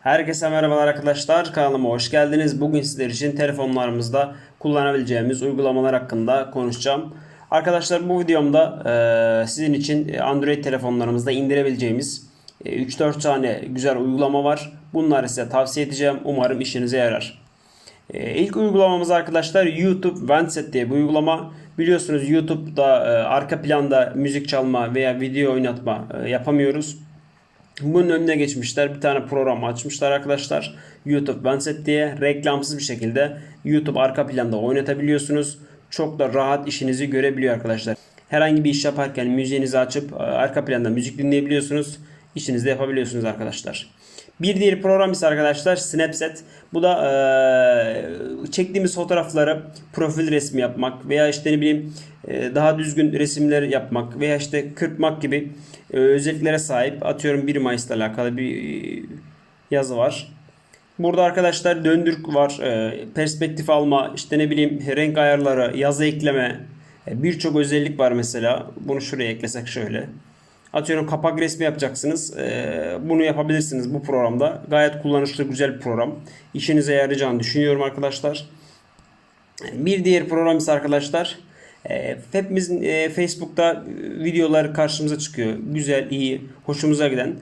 Herkese merhabalar arkadaşlar. Kanalıma hoş geldiniz. Bugün sizler için telefonlarımızda kullanabileceğimiz uygulamalar hakkında konuşacağım. Arkadaşlar bu videomda e, sizin için Android telefonlarımızda indirebileceğimiz e, 3-4 tane güzel uygulama var. Bunları size tavsiye edeceğim. Umarım işinize yarar. E, ilk uygulamamız arkadaşlar YouTube Vanset diye bir uygulama. Biliyorsunuz YouTube'da e, arka planda müzik çalma veya video oynatma e, yapamıyoruz. Bunun önüne geçmişler. Bir tane program açmışlar arkadaşlar. YouTube Vanset diye reklamsız bir şekilde YouTube arka planda oynatabiliyorsunuz. Çok da rahat işinizi görebiliyor arkadaşlar. Herhangi bir iş yaparken müziğinizi açıp e, arka planda müzik dinleyebiliyorsunuz. İşinizi de yapabiliyorsunuz arkadaşlar. Bir diğer program ise arkadaşlar Snapchat. Bu da e, çektiğimiz fotoğrafları profil resmi yapmak veya işte ne bileyim e, daha düzgün resimler yapmak veya işte kırpmak gibi e, özelliklere sahip. Atıyorum 1 Mayıs'la alakalı bir e, yazı var. Burada arkadaşlar döndürük var, e, perspektif alma, işte ne bileyim renk ayarları, yazı ekleme, e, birçok özellik var mesela. Bunu şuraya eklesek şöyle. Atıyorum kapak resmi yapacaksınız. E, bunu yapabilirsiniz bu programda. Gayet kullanışlı güzel bir program. İşinize yarayacağını düşünüyorum arkadaşlar. Bir diğer program ise arkadaşlar e, hepimizin e, Facebook'ta videolar karşımıza çıkıyor. Güzel, iyi, hoşumuza giden.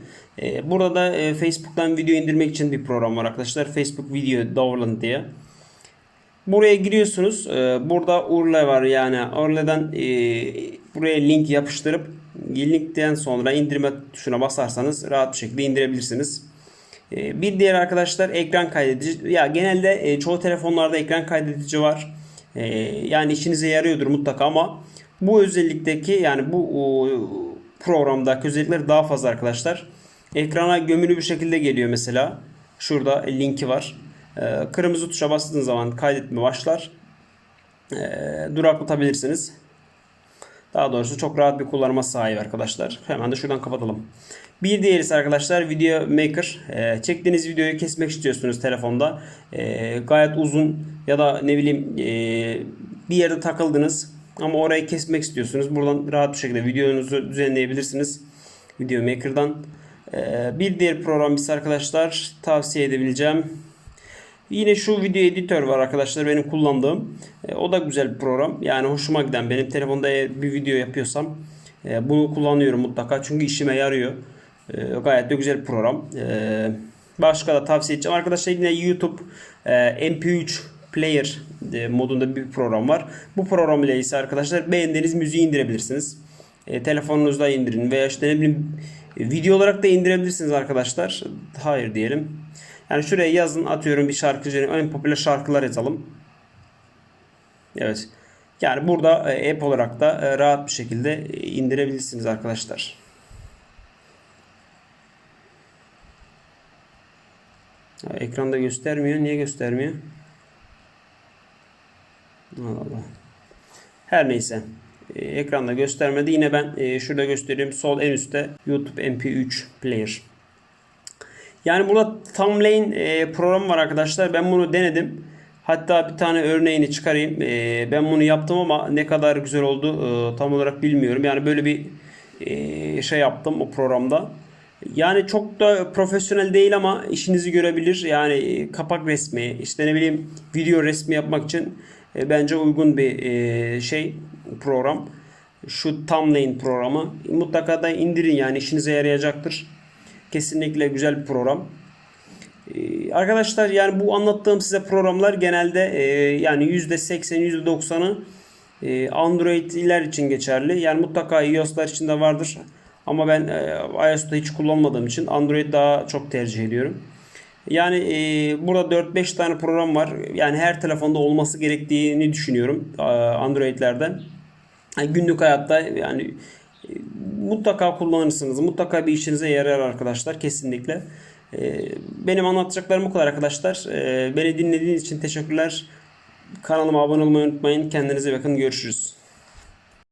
E, burada da e, Facebook'tan video indirmek için bir program var arkadaşlar. Facebook Video Download diye. Buraya giriyorsunuz. Burada URL var yani. URL'den buraya link yapıştırıp linkten sonra indirme tuşuna basarsanız rahat bir şekilde indirebilirsiniz. E, bir diğer arkadaşlar ekran kaydedici. Ya genelde e, çoğu telefonlarda ekran kaydedici var. E, yani işinize yarıyordur mutlaka ama bu özellikteki yani bu programdaki özellikler daha fazla arkadaşlar. Ekrana gömülü bir şekilde geliyor mesela. Şurada linki var. E, kırmızı tuşa bastığınız zaman kaydetme başlar. Duraklatabilirsiniz. Daha doğrusu çok rahat bir kullanıma sahip arkadaşlar. Hemen de şuradan kapatalım. Bir diğerisi arkadaşlar Video Maker. E, çektiğiniz videoyu kesmek istiyorsunuz telefonda. E, gayet uzun ya da ne bileyim e, bir yerde takıldınız ama orayı kesmek istiyorsunuz. Buradan rahat bir şekilde videonuzu düzenleyebilirsiniz. Video Maker'dan. E, bir diğer program ise arkadaşlar tavsiye edebileceğim. Yine şu video editör var arkadaşlar benim kullandığım. E, o da güzel bir program. Yani hoşuma giden benim telefonda bir video yapıyorsam e, bunu kullanıyorum mutlaka. Çünkü işime yarıyor. E, gayet de güzel bir program. E, başka da tavsiye edeceğim. Arkadaşlar yine YouTube e, MP3 Player e, modunda bir program var. Bu program ile ise arkadaşlar beğendiğiniz müziği indirebilirsiniz. E, telefonunuzda indirin veya işte ne bileyim video olarak da indirebilirsiniz arkadaşlar. Hayır diyelim. Yani şuraya yazın atıyorum bir şarkıcının en popüler şarkılar yazalım. Evet. Yani burada e, app olarak da e, rahat bir şekilde e, indirebilirsiniz arkadaşlar. Ekranda göstermiyor. Niye göstermiyor? Allah Allah. Her neyse. Ekranda göstermedi. Yine ben şurada göstereyim. Sol en üstte YouTube MP3 Player. Yani burada Thumbnail e, programı var arkadaşlar. Ben bunu denedim. Hatta bir tane örneğini çıkarayım. E, ben bunu yaptım ama ne kadar güzel oldu e, tam olarak bilmiyorum. Yani böyle bir e, şey yaptım o programda. Yani çok da profesyonel değil ama işinizi görebilir. Yani kapak resmi, işte ne bileyim video resmi yapmak için bence uygun bir şey program. Şu Thumbnail programı mutlaka da indirin yani işinize yarayacaktır. Kesinlikle güzel bir program. Ee, arkadaşlar yani bu anlattığım size programlar genelde e, yani %80 %90'ı e, Android'ler için geçerli. Yani mutlaka iOS'lar için de vardır. Ama ben e, iOS'ta hiç kullanmadığım için Android daha çok tercih ediyorum. Yani e, burada 4-5 tane program var. Yani her telefonda olması gerektiğini düşünüyorum e, Android'lerden. Yani günlük hayatta yani mutlaka kullanırsınız. Mutlaka bir işinize yarar arkadaşlar kesinlikle. Ee, benim anlatacaklarım bu kadar arkadaşlar. Ee, beni dinlediğiniz için teşekkürler. Kanalıma abone olmayı unutmayın. Kendinize bakın. Görüşürüz.